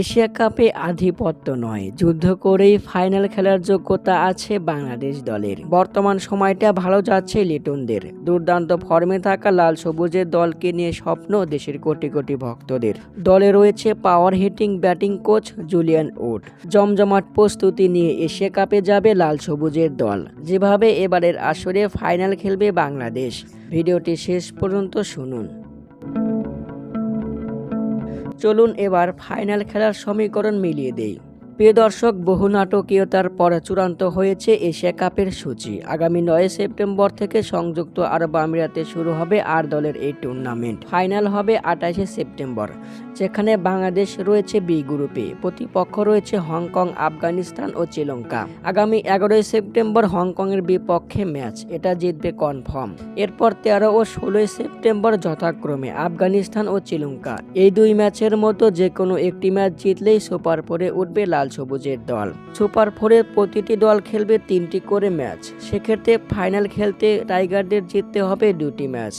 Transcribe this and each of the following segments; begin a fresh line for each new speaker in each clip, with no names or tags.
Asia কাপে আধিপত্য নয়। যুদ্ধ করেই ফাইনাল খেলার যোগ্যতা আছে বাংলাদেশ দলের। বর্তমান সময়টা ভালো যাচ্ছে লিটনদের। দুর্দান্ত ফর্মে থাকা লাল সবুজের দলকে নিয়ে স্বপ্ন দেশের কোটি কোটি ভক্তদের। দলে রয়েছে power hitting batting coach Julian Wood জমজমাট প্রস্তুতি নিয়ে এশিয়া কাপে যাবে লাল সবুজের দল। যেভাবে এবারের আসরে ফাইনাল খেলবে বাংলাদেশ। ভিডিওটি শেষ পর্যন্ত শুনুন। চলুন এবার ফাইনাল খেলার সমীকরণ মিলিয়ে দেই। প্রিয় দর্শক, বহু নাটকীয়তার পর চূড়ান্ত হয়েছে এশিয়া কাপের সূচি। আগামী নয় সেপ্টেম্বর থেকে সংযুক্ত আরব আমিরাতে শুরু হবে আর দলের এই টুর্নামেন্ট। ফাইনাল হবে আঠাশে সেপ্টেম্বর, যেখানে বাংলাদেশ রয়েছে বি গ্রুপে প্রতিপক্ষ রয়েছে হংকং, আফগানিস্তান ও শ্রীলঙ্কা। আগামী এগারোই সেপ্টেম্বর হংকংয়ের বিপক্ষে ম্যাচ, এটা জিতবে কনফার্ম। এরপর তেরো ও ষোলোই সেপ্টেম্বর যথাক্রমে আফগানিস্তান ও শ্রীলঙ্কা। এই দুই ম্যাচের মতো যে কোনো একটি ম্যাচ জিতলেই সুপার পরে উঠবে লাল সবুজের দল। সুপার ফোরে প্রতিটি দল খেলবে তিনটি করে ম্যাচ। সেক্ষেত্রে ফাইনাল খেলতে টাইগারদের জিততে হবে দুটি ম্যাচ।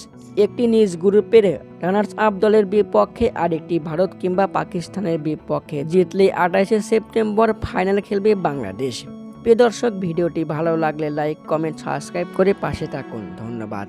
একটি নিজ গ্রুপের রানার্স আপ দলের বিপক্ষে আরেকটি ভারত কিংবা পাকিস্তানের বিপক্ষে। জিতলে আঠাশে সেপ্টেম্বর ফাইনাল খেলবে বাংলাদেশ। প্রিয় দর্শক, ভিডিওটি ভালো লাগলে লাইক, কমেন্ট, সাবস্ক্রাইব করে পাশে থাকুন। ধন্যবাদ।